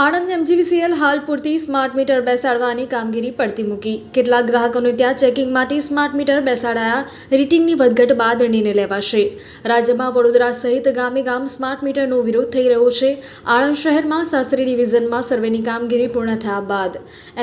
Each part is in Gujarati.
આણંદ એમજીવીસીએલ હાલ પૂરતી સ્માર્ટ મીટર બેસાડવાની કામગીરી પડતી મૂકી. કેટલાક ગ્રાહકોને ત્યાં ચેકિંગ માટે સ્માર્ટ મીટર બેસાડાયા રીટિંગની વધઘટ બાદ નિર્ણય લેવાશે. રાજ્યમાં વડોદરા સહિત ગામે ગામ સ્માર્ટ મીટરનો વિરોધ થઈ રહ્યો છે. આણંદ શહેરમાં શાસ્ત્રી ડિવિઝનમાં સર્વેની કામગીરી પૂર્ણ થયા બાદ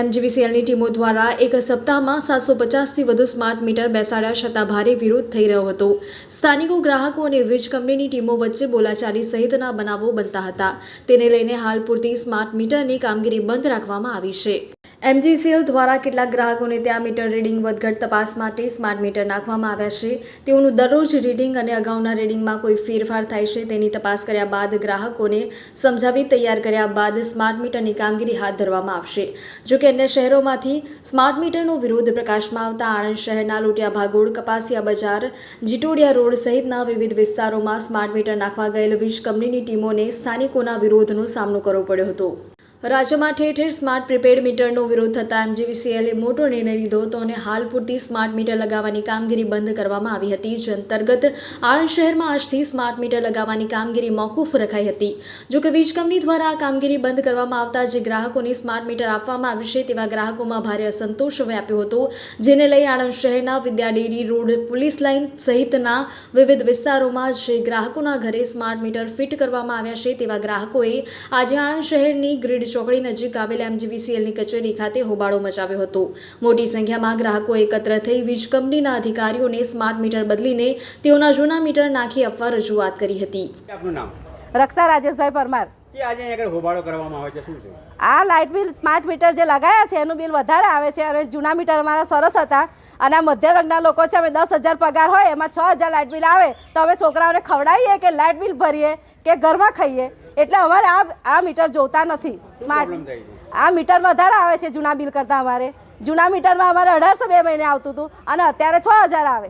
એમજીવીસીએલની ટીમો દ્વારા એક સપ્તાહમાં સાતસો પચાસથી વધુ સ્માર્ટ મીટર બેસાડ્યા છતાં ભારે વિરોધ થઈ રહ્યો હતો. સ્થાનિકો, ગ્રાહકો અને વીજ કંપનીની ટીમો વચ્ચે બોલાચાલી સહિતના બનાવો બનતા હતા. તેને લઈને હાલ પૂરતી સ્માર્ટ મીટરની કામગીરી બંધ રાખવામાં આવી છે. એમજીસીએલ દ્વારા કેટલાક ગ્રાહકોને ત્યાં મીટર રીડિંગ વધઘટ તપાસ માટે સ્માર્ટ મીટર નાખવામાં આવ્યા છે. તેઓનું દરરોજ રીડિંગ અને અગાઉના રીડિંગમાં કોઈ ફેરફાર થાય છે તેની તપાસ કર્યા બાદ ગ્રાહકોને સમજાવી તૈયાર કર્યા બાદ સ્માર્ટ મીટરની કામગીરી હાથ ધરવામાં આવશે. જો કે અન્ય શહેરોમાંથી સ્માર્ટ મીટરનો વિરોધ પ્રકાશમાં આવતા આણંદ શહેરના લોટિયા ભાગોળ, કપાસિયા બજાર, જીટોડિયા રોડ સહિતના વિવિધ વિસ્તારોમાં સ્માર્ટ મીટર નાખવા ગયેલ વીજ કંપનીની ટીમોને સ્થાનિકોના વિરોધનો સામનો કરવો પડ્યો હતો. રાજ્યમાં ઠેર ઠેર સ્માર્ટ પ્રીપેડ મીટરનો વિરોધ થતાં એમજીવીસીએલે મોટો નિર્ણય લીધો હતો અને હાલ પૂરતી સ્માર્ટ મીટર લગાવવાની કામગીરી બંધ કરવામાં આવી હતી, જે અંતર્ગત આણંદ શહેરમાં આજથી સ્માર્ટ મીટર લગાવવાની કામગીરી મોકૂફ રખાઈ હતી. જો કે વીજ કંપની દ્વારા આ કામગીરી બંધ કરવામાં આવતા જે ગ્રાહકોને સ્માર્ટ મીટર આપવામાં આવશે તેવા ગ્રાહકોમાં ભારે અસંતોષ વ્યાપ્યો હતો, જેને લઈ આણંદ શહેરના વિદ્યાડેરી રોડ પોલીસ લાઇન સહિતના વિવિધ વિસ્તારોમાં જે ગ્રાહકોના ઘરે સ્માર્ટ મીટર ફિટ કરવામાં આવ્યા છે, તેવા ગ્રાહકોએ આજે આણંદ શહેરની ગ્રીડ ચોકડી નજીક આવેલ એમજીવીસીએલની કચેરી ખાતે હોબાળો મચાવ્યો હતો. મોટી સંખ્યામાં ગ્રાહકો એકત્ર થઈ વીજ કંપનીના અધિકારીઓને સ્માર્ટ મીટર બદલીને તેઓના જૂના મીટર નાખી આપવા રજૂઆત કરી હતી. આપનું નામ? રક્ષા રાજેશભાઈ પરમાર. કે આજે અહીંયા આગળ હોબાળો કરવામાં આવે છે? શું છે? આ લાઇટ બિલ સ્માર્ટ મીટર જે લગાયા છે એનું બિલ વધારે આવે છે અને જૂના મીટર અમારા સરસ હતા. અને આ મધ્ય વર્ગના લોકો છે અમે દસ હજાર પગાર હોય એમાં છ હજાર લાઇટ બિલ આવે તો અમે છોકરાઓને ખવડાવીએ કે લાઇટ બિલ ભરીએ કે ઘરમાં ખાઈએ. એટલે અમારે આ આ મીટર જોતા નથી. સ્માર્ટ આ મીટર વધારે આવે છે જૂના બિલ કરતાં અમારે. જૂના મીટરમાં અમારે અઢારસો બે મહિને આવતું હતું અને અત્યારે છ હજાર આવે.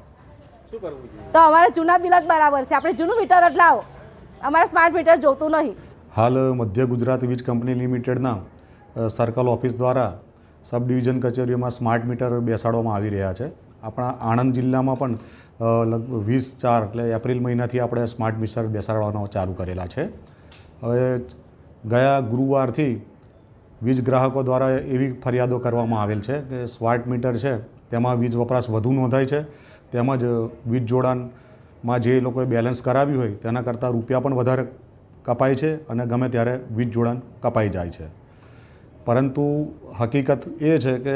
શું કરવું જોઈએ? તો અમારે જૂના બિલ જ બરાબર છે. આપણે જૂનું મીટર જ લાવો. અમારે સ્માર્ટ મીટર જોતું નહીં. હાલ મધ્ય ગુજરાત વીજ કંપની લિમિટેડના સર્કલ ઓફિસ દ્વારા સબ ડિવિઝન કચેરીઓમાં સ્માર્ટ મીટર બેસાડવામાં આવી રહ્યા છે. આપણા આણંદ જિલ્લામાં પણ લગભગ વીસ ચાર એટલે એપ્રિલ મહિનાથી આપણે સ્માર્ટ મીટર બેસાડવાનો ચાલુ કરેલા છે. હવે ગયા ગુરુવારથી વીજ ગ્રાહકો દ્વારા એવી ફરિયાદો કરવામાં આવેલ છે કે સ્માર્ટ મીટર છે, તેમાં વીજ વપરાશ વધુ નોંધાય છે, તેમજ વીજ જોડાણમાં જે લોકોએ બેલેન્સ કરાવ્યું હોય તેના કરતાં રૂપિયા પણ વધારે કપાય છે અને ગમે ત્યારે વીજ જોડાણ કપાઈ જાય છે. પરંતુ હકીકત એ છે કે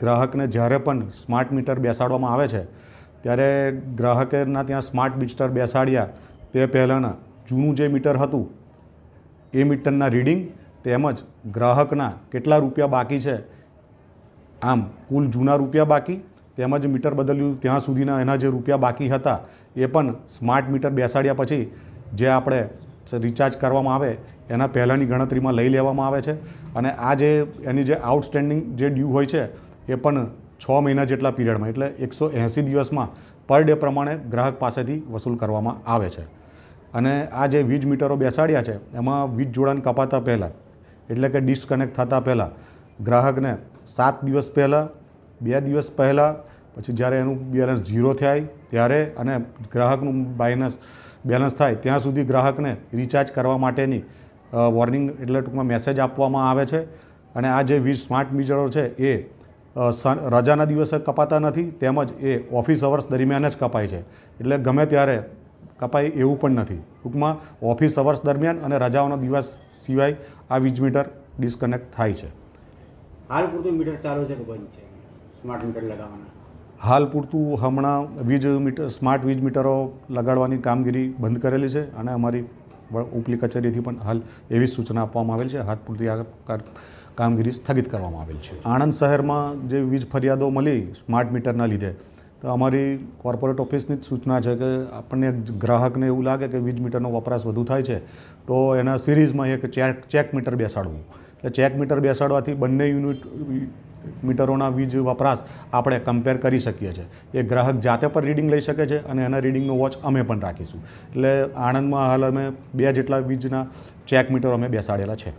ગ્રાહકને જ્યારે પણ સ્માર્ટ મીટર બેસાડવામાં આવે છે, ત્યારે ગ્રાહકેના ત્યાં સ્માર્ટ મીટર બેસાડ્યા તે પહેલાંના જૂનું જે મીટર હતું એ મીટરના રીડિંગ તેમજ ગ્રાહકના કેટલા રૂપિયા બાકી છે. આમ કુલ જૂના રૂપિયા બાકી, તેમજ મીટર બદલ્યું ત્યાં સુધીના એના જે રૂપિયા બાકી હતા, એ પણ સ્માર્ટ મીટર બેસાડ્યા પછી જે આપણે રિચાર્જ કરવામાં આવે, એના પહેલાંની ગણતરીમાં લઈ લેવામાં આવે છે. અને આ જે એની જે આઉટસ્ટેન્ડિંગ જે ડ્યુ હોય છે, એ પણ છ મહિના જેટલા પીરિયડમાં એટલે એકસો એંસી દિવસમાં પર ડે પ્રમાણે ગ્રાહક પાસેથી વસૂલ કરવામાં આવે છે. અને આ જે વીજ મીટરો બેસાડ્યા છે, એમાં વીજ જોડાણ કપાતા પહેલાં, એટલે કે ડિસ્કનેક્ટ થતાં પહેલાં, ગ્રાહકને સાત દિવસ પહેલાં, બે દિવસ પહેલાં, પછી જ્યારે એનું બેલેન્સ ઝીરો થાય ત્યારે અને ગ્રાહકનું બાયનસ બેલેન્સ થાય ત્યાં સુધી ગ્રાહકને રિચાર્જ કરવા માટેની વોર્નિંગ એટલે ટૂંકમાં મેસેજ આપવામાં આવે છે. અને આ જે વીજ સ્માર્ટ મીટરો છે એ રજાના દિવસે કપાતા નથી, તેમજ એ ઓફિસ અવર્સ દરમિયાન જ કપાય છે. એટલે ગમે ત્યારે કપાય એવું પણ નથી. ટૂંકમાં ઓફિસ અવર્સ દરમિયાન અને રજાઓનો દિવસ સિવાય આ વીજ મીટર ડિસ્કનેક્ટ થાય છે. હાલ પૂરતું મીટર ચાલુ છે કે બંધ છે? સ્માર્ટ મીટર લગાવવાના? હાલ પૂરતું હમણાં વીજ મીટર સ્માર્ટ વીજ મીટરો લગાડવાની કામગીરી બંધ કરેલી છે અને અમારી ઉપલી કચેરીથી પણ હાલ એવી સૂચના આપવામાં આવેલ છે. હાથ પૂરતી આ કામગીરી સ્થગિત કરવામાં આવેલ છે. આણંદ શહેરમાં જે વીજ ફરિયાદો મળી સ્માર્ટ મીટરના લીધે તો અમારી કોર્પોરેટ ઓફિસની જ સૂચના છે કે આપણને ગ્રાહકને એવું લાગે કે વીજ મીટરનો વપરાશ વધુ થાય છે, તો એના સિરીઝમાં એક ચેક ચેક મીટર બેસાડવું. એટલે ચેક મીટર બેસાડવાથી બંને યુનિટ, મીટરોના વીજ વપરાશ આપણે કમ્પેર કરી શકીએ છીએ. એ ગ્રાહક જાતે પણ રીડિંગ લઈ શકે છે અને એના રીડિંગનો વોચ અમે પણ રાખીશું. એટલે આણંદમાં હાલ અમે બે જેટલા વીજના ચેક મીટરો અમે બેસાડેલા છે.